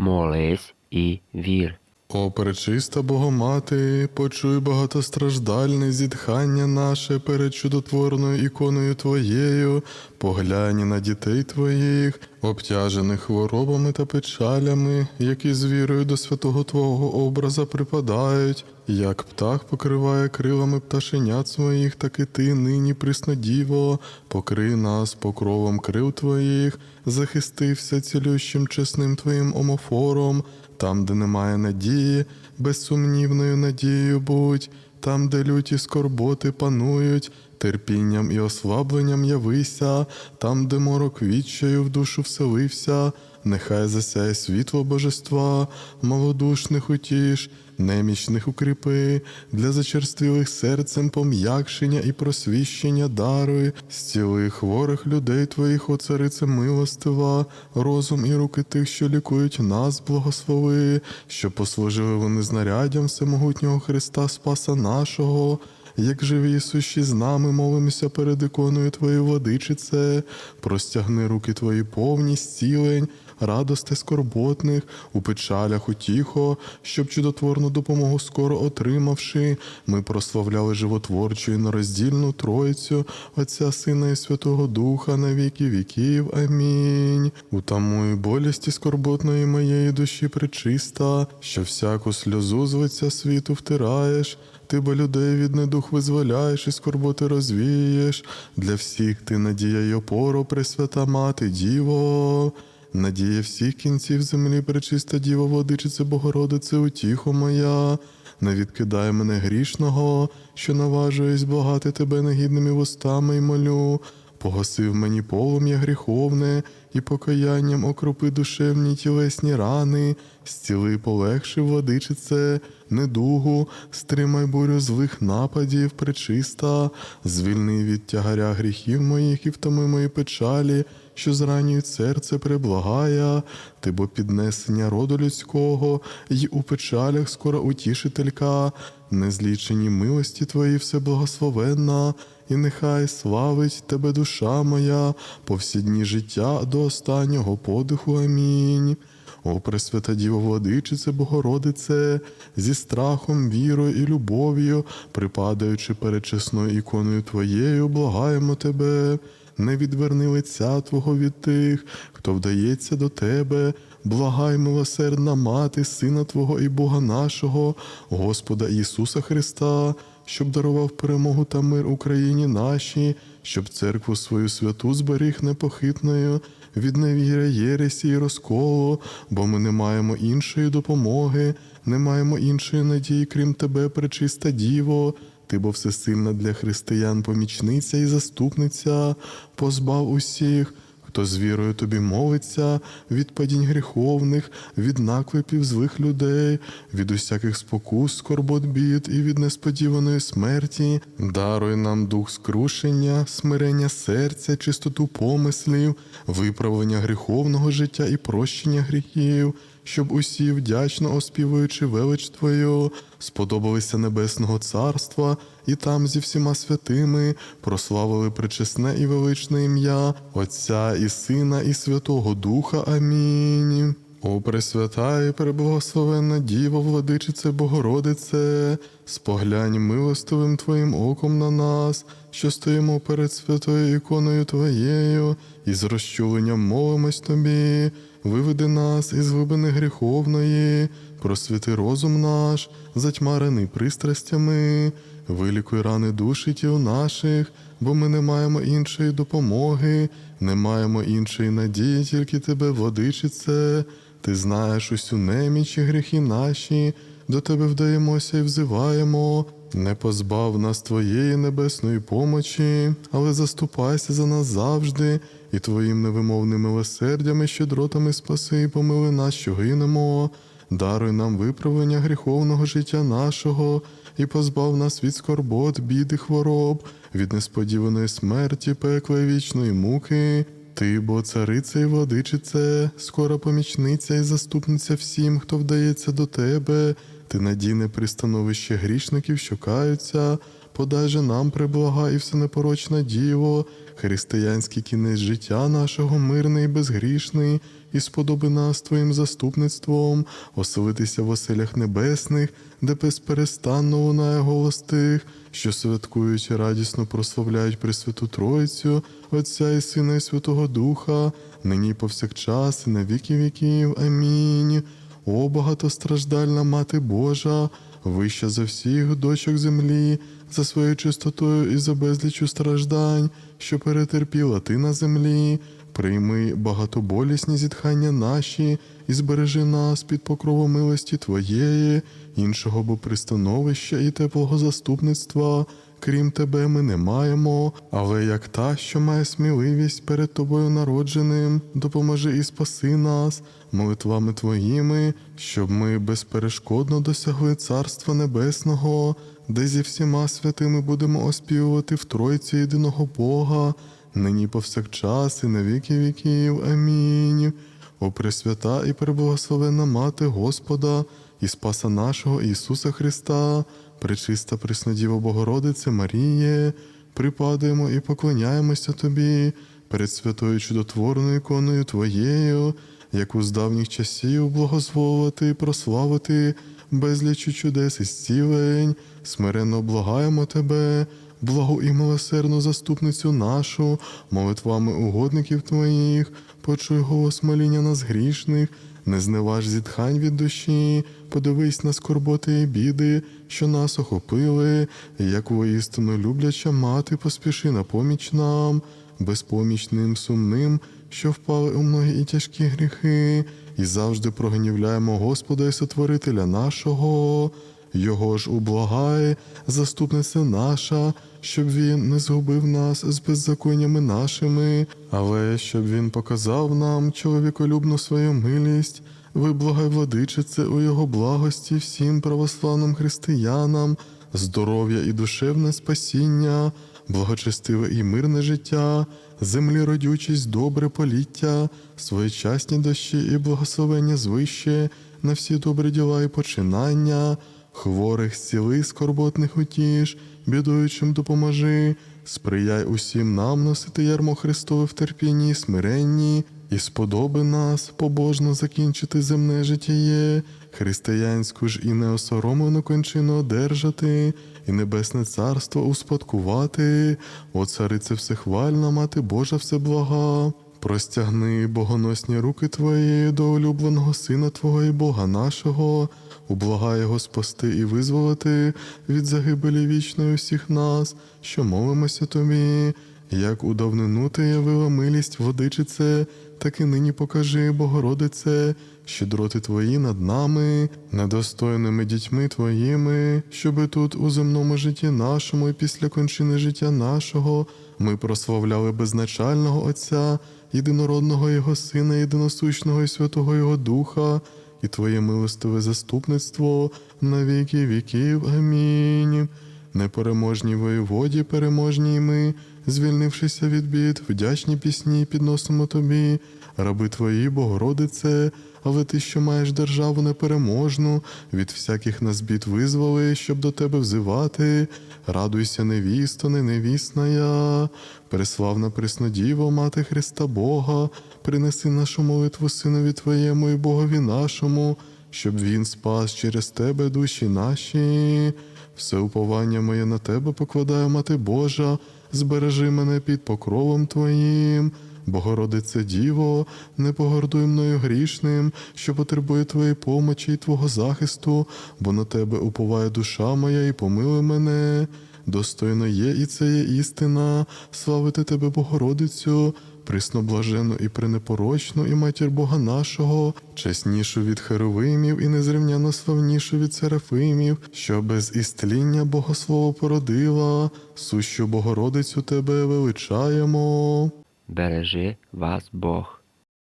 moles e vir. О, пречиста Богомати, почуй багатостраждальне зітхання наше перед чудотворною іконою Твоєю, поглянь на дітей Твоїх, обтяжених хворобами та печалями, які з вірою до святого Твого образа припадають, як птах покриває крилами пташенят своїх, так і ти нині, приснодіво, покрий нас покровом крил Твоїх, захистився цілющим чесним Твоїм омофором, там, де немає надії, безсумнівною надією будь, там, де люті скорботи панують, терпінням і ослабленням явися, там, де морок відчаю в душу вселився, нехай засяє світло божества, малодушних утіш, немічних укріпи, для зачерствілих серцем пом'якшення і просвіщення даруй, зціли хворих людей твоїх, о царице милостива, розум і руки тих, що лікують нас, благослови, що послужили вони знаряддям всемогутнього Христа Спаса нашого. Як живі сущі з нами, молимося перед іконою Твоєї владичице, простягни руки Твої повні зцілень, радости скорботних, у печалях утіхо, щоб чудотворну допомогу скоро отримавши, ми прославляли животворчу і нероздільну Тройцю, Отця Сина і Святого Духа на віки віків. Амінь. Утамуй болісті скорботної моєї душі пречиста, що всяку сльозу з лиця світу втираєш. Ти бо людей від недух визволяєш і скорботи розвієш. Для всіх ти надія й опору, Пресвята Мати, Діво. Надія всіх кінців землі, пречиста Діво, водичице, Богородице, утіхо моя. Не відкидай мене грішного, що наважуюсь благати тебе негідними вустами й молю. Погасив мені полум'я гріховне, і покаянням окропи душевні тілесні рани, зціли полегши, владичице, недугу, стримай бурю злих нападів, пречиста, звільни від тягаря гріхів моїх і втоми мої печалі, що зранюють серце преблагая, ти бо піднесення роду людського, й у печалях скоро утішителька, незлічені милості твої всеблагословенна, і нехай славить тебе душа моя по всі дні життя до останнього подиху. Амінь. О, Пресвята Діво Владичице, Богородице, зі страхом, вірою і любов'ю, припадаючи перед чесною іконою Твоєю, благаємо Тебе, не відверни лиця Твого від тих, хто вдається до Тебе, благай, милосердна Мати, Сина Твого і Бога нашого, Господа Ісуса Христа, щоб дарував перемогу та мир Україні нашій, щоб церкву свою святу зберіг непохитною від невіря, єресі і розколу, бо ми не маємо іншої допомоги, не маємо іншої надії, крім тебе, пречиста Діво. Ти, бо всесильна для християн помічниця і заступниця, позбав усіх, хто з вірою тобі молиться, від падінь гріховних, від наклепів злих людей, від усяких спокус, скорбот бід і від несподіваної смерті, даруй нам дух скрушення, смирення серця, чистоту помислів, виправлення гріховного життя і прощення гріхів. Щоб усі, вдячно оспівуючи велич Твою, сподобалися Небесного Царства, і там зі всіма святими прославили пречесне і величне ім'я Отця і Сина, і Святого Духа. Амінь. О, Пресвята і преблагословенна Діво, владичице Богородице, споглянь милостивим Твоїм оком на нас, що стоїмо перед святою іконою Твоєю, і з розчуленням молимось Тобі, виведи нас із глибини гріховної, просвіти розум наш, затьмарений пристрастями, вилікуй рани душі тіл наших, бо ми не маємо іншої допомоги, не маємо іншої надії, тільки Тебе, владичице. Ти знаєш усю неміч і гріхи наші, до тебе вдаємося і взиваємо. Не позбав нас твоєї небесної помочі, але заступайся за нас завжди, і твоїм невимовним милосердям і щедротами спаси і помили нас, що гинемо. Даруй нам виправлення гріховного життя нашого і позбав нас від скорбот, бід і хвороб, від несподіваної смерті, пекла і вічної муки. Ти, бо цариця і владичице, скора помічниця і заступниця всім, хто вдається до тебе. Ти надійне пристановище грішників, що каються, подай же нам приблага і всенепорочна діво, християнський кінець життя нашого мирний і безгрішний, і сподоби нас Твоїм заступництвом, оселитися в оселях небесних, де безперестанно лунає голос тих, що святкують і радісно прославляють Пресвяту Тройцю, Отця і Сина і Святого Духа, нині повсякчас, і на віки віків. Амінь. О, багатостраждальна Мати Божа, вища за всіх дочок землі, за своєю чистотою і за безлічю страждань, що перетерпіла ти на землі, прийми багатоболісні зітхання наші і збережи нас під покровом милості Твоєї, іншого бо пристановища і теплого заступництва. Крім тебе, ми не маємо, але як та, що має сміливість перед тобою народженим, допоможи і спаси нас молитвами твоїми, щоб ми безперешкодно досягли Царства Небесного, де зі всіма святими будемо оспівувати в Тройці єдиного Бога, нині повсякчас і на віки віків. Амінь. О Пресвята і преблагословенна Мати Господа і Спаса нашого Ісуса Христа, пречиста Преснодіво Богородице Маріє, припадаємо і поклоняємося Тобі перед святою чудотворною іконою Твоєю, яку з давніх часів благозволити і прославити безлічу чудес і зцілень, смиренно благаємо Тебе, благу і милосердну заступницю нашу, молитвами угодників Твоїх, почуй голос моління нас грішних, не зневаж зітхань від душі, подивись на скорботи і біди, що нас охопили, як воістину любляча мати, поспіши на поміч нам, безпомічним сумним, що впали у многі і тяжкі гріхи, і завжди прогнівляємо Господа і Сотворителя нашого. Його ж ублагай, заступниця наша, щоб він не згубив нас з беззаконнями нашими, але щоб він показав нам чоловіколюбну свою милість, виблагай владичице у його благості всім православним християнам, здоров'я і душевне спасіння, благочестиве і мирне життя, землі родючість, добре поліття, своєчасні дощі і благословення звище на всі добрі діла і починання. Хворих зціли, скорботних утіш, бідуючим допоможи, сприяй усім нам носити ярмо Христове в терпінні і смиренні, і сподоби нас побожно закінчити земне життєє, християнську ж і неосоромлену кончину одержати, і небесне царство успадкувати, о царице всехвальна, мати Божа всеблага. Простягни богоносні руки Твої до улюбленого Сина Твого і Бога нашого, ублагай його спасти і визволити від загибелі вічної усіх нас, що молимося Тобі, як у давнину ти явила милість владичице, так і нині покажи, Богородице, щедроти Твої над нами, недостойними дітьми Твоїми, щоби тут у земному житті нашому і після кончини життя нашого ми прославляли безначального Отця, єдинородного Його Сина, єдиносущного і Святого Його Духа, і Твоє милостиве заступництво на віки віків. Амінь. Непереможній воєводі, переможні ми, звільнившися від бід, вдячні пісні підносимо тобі, раби твої, Богородице, але ти, що маєш державу непереможну, від всяких нас бід визволи, щоб до тебе взивати. Радуйся, невісто, не невісна я, переславна Преснодіво, Мати Христа Бога, принеси нашу молитву Синові Твоєму і Богові нашому, щоб Він спас через тебе душі наші. Все уповання моє на тебе покладаю, Мати Божа, збережи мене під покровом Твоїм. Богородице Діво, не погордуй мною грішним, що потребує Твоєї помочі і Твого захисту, бо на Тебе уповає душа моя і помилуй мене. Достойно є і це є істина, славити Тебе, Богородицю, присноблажену і пренепорочну, і матір Бога нашого, чеснішу від херовимів і незрівняно славнішу від серафимів, що без істління Богослово породила, сущу Богородицю Тебе величаємо. Бережи вас Бог.